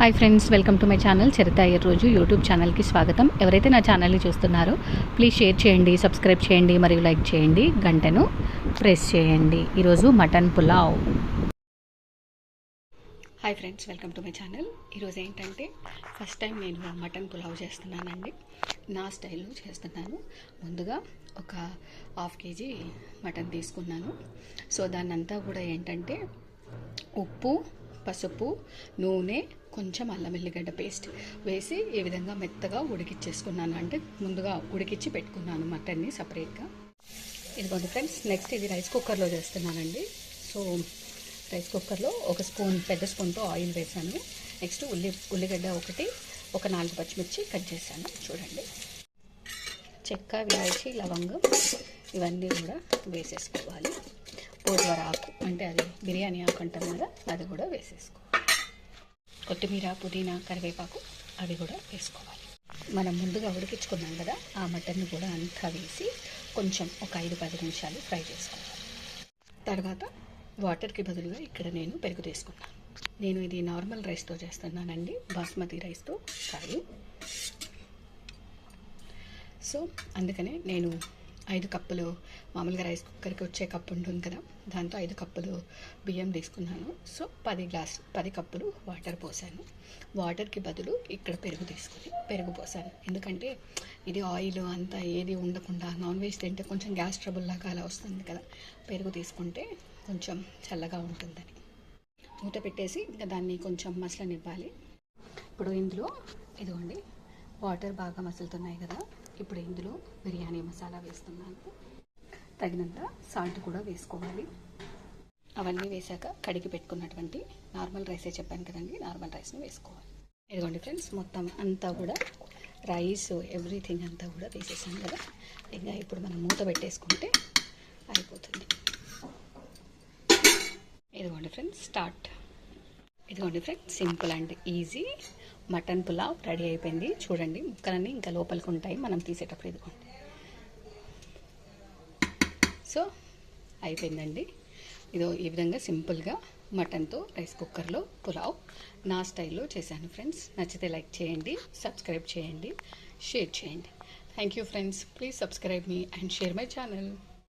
Hi friends welcome to my channel Charitha ఈ రోజు YouTube ఛానల్కి స్వాగతం. ఎవరైతే నా ఛానల్ని చూస్తున్నారో ప్లీజ్ షేర్ చేయండి సబ్స్క్రైబ్ చేయండి మరియు లైక్ చేయండి గంటను ప్రెస్ చేయండి. ఈరోజు mutton pulao. Hi friends welcome to my channel ఈరోజు ఏంటంటే ఫస్ట్ టైం నేను మటన్ పులావ్ చేస్తున్నానండి. నా స్టైల్లో చేస్తున్నాను. ముందుగా ఒక హాఫ్ కేజీ మటన్ తీసుకున్నాను. సో దాన్నంతా కూడా ఏంటంటే ఉప్పు పసుపు నూనె కొంచెం అల్లం వెల్లిగడ్డ పేస్ట్ వేసి ఈ విధంగా మెత్తగా ఉడికిచ్చేసుకున్నాను. అంటే ముందుగా ఉడికిచ్చి పెట్టుకున్నాను మటన్ని సపరేట్గా. ఇదిగోండి ఫ్రెండ్స్ నెక్స్ట్ ఇది రైస్ కుక్కర్లో చేస్తున్నానండి. సో రైస్ కుక్కర్లో ఒక స్పూన్ పెద్ద స్పూన్తో ఆయిల్ వేసాను. నెక్స్ట్ ఉల్లి ఉల్లిగడ్డ ఒకటి ఒక నాలుగు పచ్చిమిర్చి కట్ చేశాను. చూడండి. చెక్క విలాచి లవంగం ఇవన్నీ కూడా వేసేసుకోవాలి. పోద్వర ఆకు అంటే అది బిర్యానీ ఆకు అంటాం కదా అది కూడా వేసేసుకోవాలి కొత్తిమీర పుదీనా కరివేపాకు అవి కూడా వేసుకోవాలి. మనం ముందుగా ఉడికించుకున్నాం కదా ఆ మటన్ కూడా అంతా వేసి కొంచెం ఒక ఐదు పది నిమిషాలు ఫ్రై చేసుకోవాలి. తర్వాత వాటర్కి బదులుగా ఇక్కడ నేను పెరుగు తీసుకున్నాను. నేను ఇది నార్మల్ రైస్తో చేస్తున్నానండి బాస్మతి రైస్తో కాదు. సో అందుకనే నేను ఐదు కప్పులు మామూలుగా రైస్ కుక్కర్కి వచ్చే కప్పు ఉంటుంది కదా దాంతో ఐదు కప్పులు బియ్యం తీసుకున్నాను. సో పది గ్లాస్ పది కప్పులు వాటర్ పోసాను. వాటర్కి బదులు ఇక్కడ పెరుగు తీసుకుని పెరుగు పోసాను. ఎందుకంటే ఇది ఆయిల్ అంతా ఏది ఉండకుండా నాన్ వెజ్ తింటే కొంచెం గ్యాస్ ట్రబుల్ లాగా అలా వస్తుంది కదా పెరుగు తీసుకుంటే కొంచెం చల్లగా ఉంటుందని. మూత పెట్టేసి ఇంకా దాన్ని కొంచెం మసలనివ్వాలి. ఇప్పుడు ఇందులో ఇదిగోండి వాటర్ బాగా మసులుతున్నాయి కదా ఇప్పుడు ఇందులో బిర్యానీ మసాలా వేస్తున్నాను. తగినంత సాల్ట్ కూడా వేసుకోవాలి. అవన్నీ వేసాక కడిగి పెట్టుకున్నటువంటి నార్మల్ రైసే చెప్పాను కదండి నార్మల్ రైస్ని వేసుకోవాలి. ఇదిగోండి ఫ్రెండ్స్ మొత్తం అంతా కూడా రైస్ ఎవ్రీథింగ్ అంతా కూడా వేసేసాం కదా. ఇంకా ఇప్పుడు మనం మూత పెట్టేసుకుంటే అయిపోతుంది. ఇదిగోండి ఫ్రెండ్స్ స్టార్ట్ ఇదిగోండి friends simple and easy mutton pulao ready అయిపోయింది. చూడండి ముక్కలన్నీ ఇంకా లోపలికి ఉంటాయి. మనం తీసేటప్పుడు ఇదిగోండి సో అయిపోయిందండి. ఇదో ఈ విధంగా సింపుల్గా మటన్తో రైస్ కుక్కర్లో పులావ్ నా స్టైల్లో చేశాను ఫ్రెండ్స్. నచ్చితే లైక్ చేయండి సబ్స్క్రైబ్ చేయండి షేర్ చేయండి. Thank you friends please subscribe me and share my channel